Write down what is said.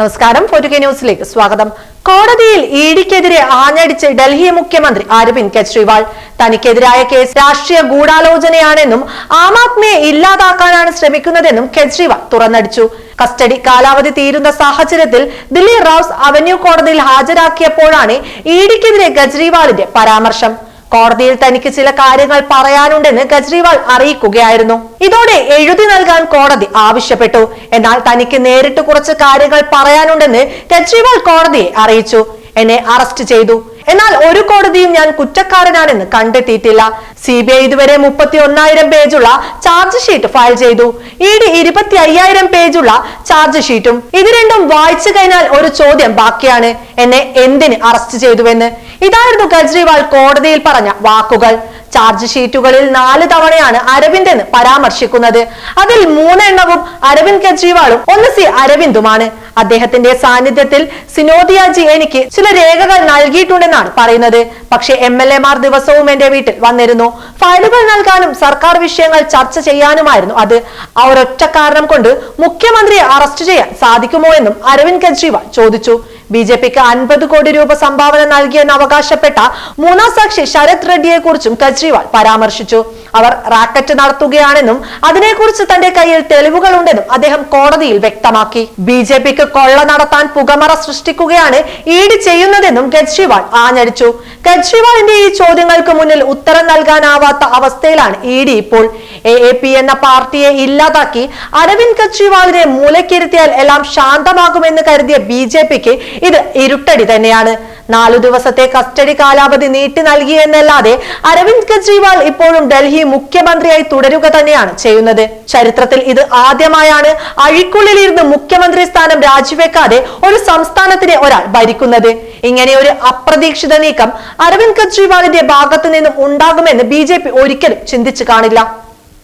നമസ്കാരം. പൊതുകെ ന്യൂസിലേക്ക് സ്വാഗതം. കോടതിയിൽ ഇഡിക്കെതിരെ ആഞ്ഞടിച്ച് ഡൽഹി മുഖ്യമന്ത്രി അരവിന്ദ് കെജ്രിവാൾ. തനിക്കെതിരായ കേസ് രാഷ്ട്രീയ ഗൂഢാലോചനയാണെന്നും ആം ആദ്മിയെ ഇല്ലാതാക്കാനാണ് ശ്രമിക്കുന്നതെന്നും കെജ്രിവാൾ തുറന്നടിച്ചു. കസ്റ്റഡി കാലാവധി തീരുന്ന സാഹചര്യത്തിൽ ദില്ലി റൌസ് അവന്യൂ കോടതിയിൽ ഹാജരാക്കിയപ്പോഴാണ് ഇഡിക്കെതിരെ കെജ്രിവാളിന്റെ പരാമർശം. കോടതിയിൽ തനിക്ക് ചില കാര്യങ്ങൾ പറയാനുണ്ടെന്ന് കെജ്രിവാൾ അറിയിക്കുകയായിരുന്നു. ഇതോടെ എഴുതി നൽകാൻ കോടതി ആവശ്യപ്പെട്ടു. എന്നാൽ തനിക്ക് നേരിട്ട് കുറച്ച് കാര്യങ്ങൾ പറയാനുണ്ടെന്ന് കെജ്രിവാൾ കോടതിയെ അറിയിച്ചു. എന്നെ അറസ്റ്റ് ചെയ്തു. എന്നാൽ ഒരു കോടതിയും ഞാൻ കുറ്റക്കാരനാണെന്ന് കണ്ടെത്തിയിട്ടില്ല. സി ബി ഐ ഇതുവരെ മുപ്പത്തി ഒന്നായിരം പേജുള്ള ചാർജ് ഷീറ്റ് ഫയൽ ചെയ്തു. ഇ ഡി ഇരുപത്തി അയ്യായിരം പേജുള്ള ചാർജ് ഷീറ്റും ഇത് രണ്ടും വായിച്ചു കഴിഞ്ഞാൽ ഒരു ചോദ്യം ബാക്കിയാണ്. എന്നെ എന്തിന് അറസ്റ്റ് ചെയ്തുവെന്ന്? ഇതായിരുന്നു കെജ്രിവാൾ കോടതിയിൽ പറഞ്ഞ വാക്കുകൾ. ചാർജ് ഷീറ്റുകളിൽ നാല് തവണയാണ് അരവിന്ദ് എന്ന് പരാമർശിക്കുന്നത്. അതിൽ മൂന്നെണ്ണവും അരവിന്ദ് കെജ്രിവാളും ഒന്ന് സി അരവിന്ദുമാണ്. അദ്ദേഹത്തിന്റെ സാന്നിധ്യത്തിൽ സിനോദിയാജി എനിക്ക് ചില രേഖകൾ നൽകിയിട്ടുണ്ടെന്നാണ് പറയുന്നത്. പക്ഷേ എം എൽ എമാർ ദിവസവും എന്റെ വീട്ടിൽ വന്നിരുന്നു. ഫയലുകൾ നൽകാനും സർക്കാർ വിഷയങ്ങൾ ചർച്ച ചെയ്യാനുമായിരുന്നു അത്. അവരൊറ്റ കാരണം കൊണ്ട് മുഖ്യമന്ത്രിയെ അറസ്റ്റ് ചെയ്യാൻ സാധിക്കുമോ എന്നും അരവിന്ദ് കെജ്രിവാൾ ചോദിച്ചു. ബി ജെ പിക്ക് അൻപത് കോടി രൂപ സംഭാവന നൽകിയെന്ന് അവകാശപ്പെട്ട മൂന്നാം സാക്ഷി ശരത് റെഡ്ഡിയെ കുറിച്ചും കെജ്രിവാൾ പരാമർശിച്ചു. അവർ റാക്കറ്റ് നടത്തുകയാണെന്നും അതിനെക്കുറിച്ച് തന്റെ കയ്യിൽ തെളിവുകൾ ഉണ്ടെന്നും അദ്ദേഹം കോടതിയിൽ വ്യക്തമാക്കി. ബി ജെ പിക്ക് കൊള്ള നടത്താൻ പുകമറ സൃഷ്ടിക്കുകയാണ് ഇ ചെയ്യുന്നതെന്നും കെജ്രിവാൾ ആഞ്ഞടിച്ചു. കെജ്രിവാളിന്റെ ഈ ചോദ്യങ്ങൾക്ക് മുന്നിൽ ഉത്തരം നൽകാനാവാത്ത അവസ്ഥയിലാണ് ഇ ഡി ഇപ്പോൾ. എ എ പി എന്ന പാർട്ടിയെ ഇല്ലാതാക്കി അരവിന്ദ് കെജ്രിവാളിനെ മൂലക്കിരുത്തിയാൽ എല്ലാം ശാന്തമാകുമെന്ന് കരുതിയ ബി ജെ പിക്ക് ഇത് ഇരുട്ടടി തന്നെയാണ്. നാലു ദിവസത്തെ കസ്റ്റഡി കാലാവധി നീട്ടി നൽകിയെന്നല്ലാതെ അരവിന്ദ് കെജ്രിവാൾ ഇപ്പോഴും ഡൽഹി മുഖ്യമന്ത്രിയായി തുടരുക തന്നെയാണ് ചെയ്യുന്നത്. ചരിത്രത്തിൽ ഇത് ആദ്യമായാണ് അഴിക്കുള്ളിലിരുന്ന് മുഖ്യമന്ത്രി സ്ഥാനം രാജിവെക്കാതെ ഒരു സംസ്ഥാനത്തിനെ ഒരാൾ ഭരിക്കുന്നത്. ഇങ്ങനെ ഒരു അപ്രതീക്ഷിത നീക്കം അരവിന്ദ് കെജ്രിവാളിന്റെ ഭാഗത്തു നിന്നും ഉണ്ടാകുമെന്ന് ബി ഒരിക്കലും ചിന്തിച്ചു കാണില്ല.